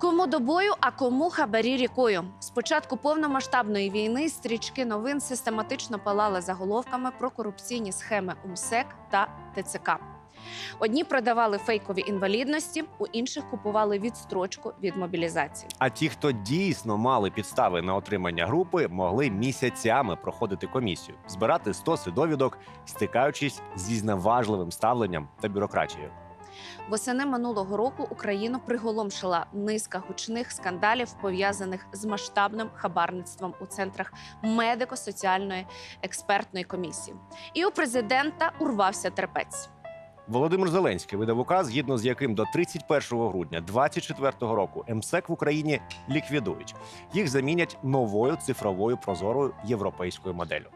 Кому до бою, а кому хабарі рікою. З початку повномасштабної війни стрічки новин систематично палали заголовками про корупційні схеми УМСЕК та ТЦК. Одні продавали фейкові інвалідності, у інших купували відстрочку від мобілізації. А ті, хто дійсно мали підстави на отримання групи, могли місяцями проходити комісію, збирати стоси довідок, стикаючись зі зневажливим ставленням та бюрократією. Восени минулого року Україну приголомшила низка гучних скандалів, пов'язаних з масштабним хабарництвом у центрах медико-соціальної експертної комісії. І у президента урвався терпець. Володимир Зеленський видав указ, згідно з яким до 31 грудня 2024 року МСЕК в Україні ліквідують. Їх замінять новою цифровою прозорою європейською моделлю.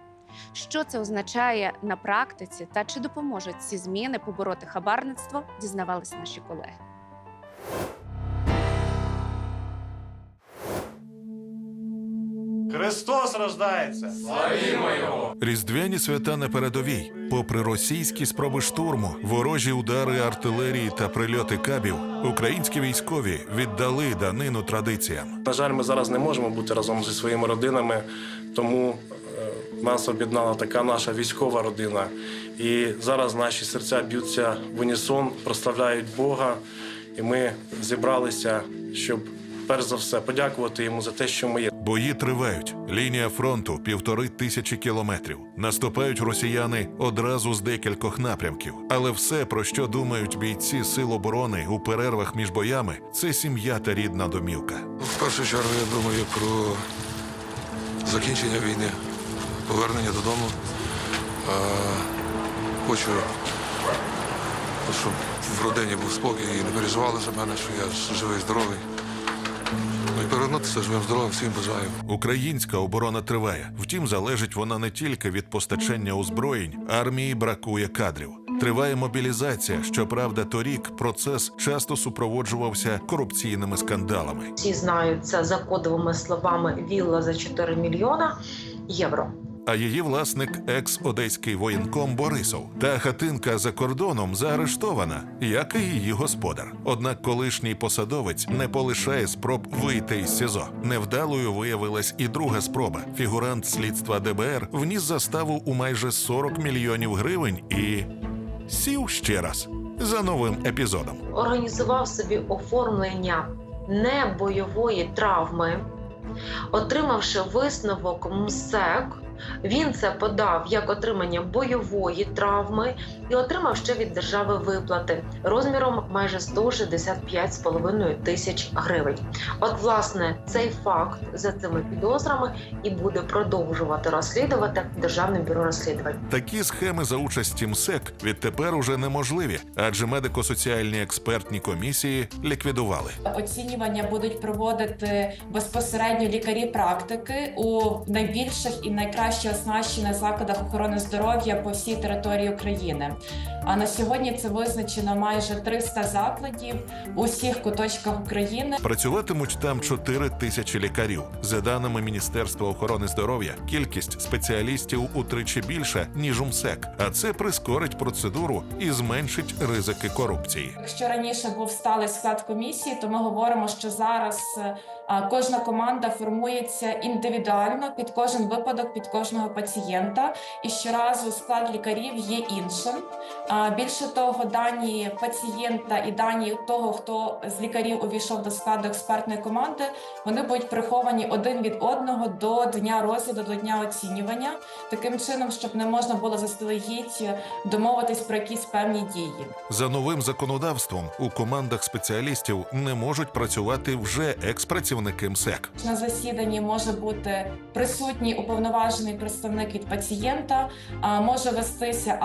Що це означає на практиці та чи допоможуть ці зміни побороти хабарництво, дізнавались наші колеги. Христос рождається! Різдвяні свята на передовій. Попри російські спроби штурму, ворожі удари артилерії та прильоти кабів, українські військові віддали данину традиціям. На жаль, ми зараз не можемо бути разом зі своїми родинами, тому нас об'єднала така наша військова родина. І зараз наші серця б'ються в унісон, прославляють Бога. І ми зібралися, щоб перш за все подякувати йому за те, що ми є. Бої тривають. Лінія фронту півтори тисячі кілометрів. Наступають росіяни одразу з декількох напрямків. Але все, про що думають бійці сил оборони у перервах між боями, це сім'я та рідна домівка. В першу чергу я думаю про закінчення війни, повернення додому. Е, Хочу, щоб в родині був спокій і не переживали за мене, що я живий, здоровий. Ну і повернутися живим здоровим всім бажаю. Українська оборона триває. Втім, залежить вона не тільки від постачання озброєнь, армії бракує кадрів. Триває мобілізація. Щоправда, торік процес часто супроводжувався корупційними скандалами. Всі знають це за кодовими словами вілла за 4 мільйона євро. А її власник екс-одеський воєнком Борисов. Та хатинка за кордоном заарештована, як і її господар. Однак колишній посадовець не полишає спроб вийти із СІЗО. Невдалою виявилась і друга спроба. Фігурант слідства ДБР вніс заставу у майже 40 мільйонів гривень і сів ще раз за новим епізодом. Організував собі оформлення небойової травми, отримавши висновок МСЕК. Він це подав як отримання бойової травми і отримав ще від держави виплати розміром майже 165,5 тисяч гривень. От, власне, цей факт за цими підозрами і буде продовжувати розслідувати Державне бюро розслідувань. Такі схеми за участі МСЕК відтепер уже неможливі, адже медико-соціальні експертні комісії ліквідували. Оцінювання будуть проводити безпосередньо лікарі практики у найбільших і найкраще оснащених закладах охорони здоров'я по всій території України. А на сьогодні це визначено майже 300 закладів у всіх куточках України. Працюватимуть там 4 тисячі лікарів. За даними Міністерства охорони здоров'я, кількість спеціалістів утричі більша ніж у МСЕК, а це прискорить процедуру і зменшить ризики корупції. Якщо раніше був сталий склад комісії, то ми говоримо, що зараз е, кожна команда формується індивідуально під кожен випадок, під кожного пацієнта, і щоразу склад лікарів є іншим. Більше того, дані пацієнта і дані того, хто з лікарів увійшов до складу експертної команди, вони будуть приховані один від одного до дня розгляду, до дня оцінювання, таким чином, щоб не можна було заздалегідь домовитись про якісь певні дії. За новим законодавством у командах спеціалістів не можуть працювати вже екс-працівники МСЕК. На засіданні може бути присутній уповноважений представник від пацієнта, може вестися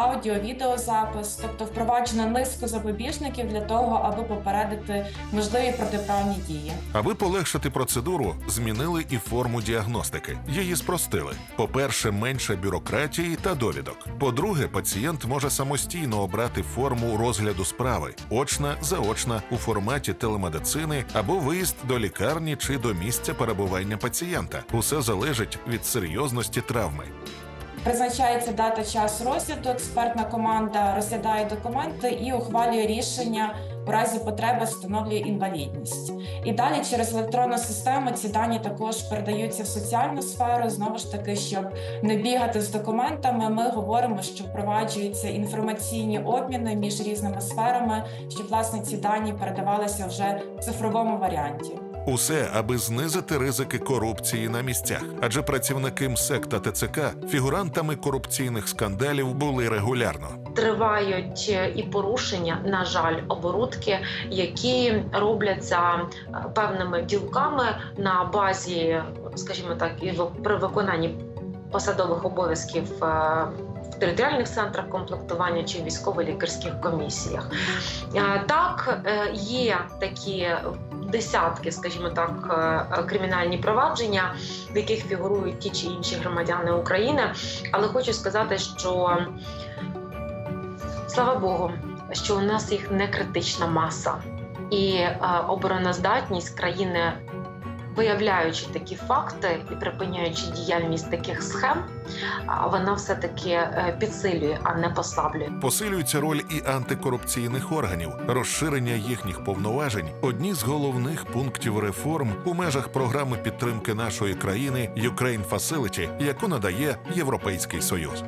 аудіо-відеозапис, тобто впроваджено низку запобіжників для того, аби попередити можливі протиправні дії. Аби полегшити процедуру, змінили і форму діагностики. Її спростили. По-перше, менше бюрократії та довідок. По-друге, пацієнт може самостійно обрати форму розгляду справи: очна, заочна у форматі телемедицини або виїзд до лікарні чи до місця перебування пацієнта. Усе залежить від серйозності травми. Призначається дата час розгляду. Експертна команда розглядає документи і ухвалює рішення у разі потреби встановлює інвалідність. І далі через електронну систему ці дані також передаються в соціальну сферу. Знову ж таки, щоб не бігати з документами, ми говоримо, що впроваджуються інформаційні обміни між різними сферами, щоб власне ці дані передавалися вже в цифровому варіанті. Усе, аби знизити ризики корупції на місцях, адже працівники МСЕК та ТЦК фігурантами корупційних скандалів були регулярно. Тривають е, і порушення, на жаль, оборудки, які робляться е, певними ділками на базі, скажімо так, і при виконанні посадових обов'язків. е, В територіальних центрах комплектування чи військово-лікарських комісіях так є такі десятки, скажімо так, е, кримінальні провадження, в яких фігурують ті чи інші громадяни України. Але хочу сказати, що слава Богу, що у нас їх не критична маса, і е, обороноздатність країни, виявляючи такі факти і припиняючи діяльність таких схем, вона все таки підсилює, а не послаблює. Посилюється роль і антикорупційних органів, розширення їхніх повноважень одні з головних пунктів реформ у межах програми підтримки нашої країни Ukraine Facility, яку надає Європейський Союз.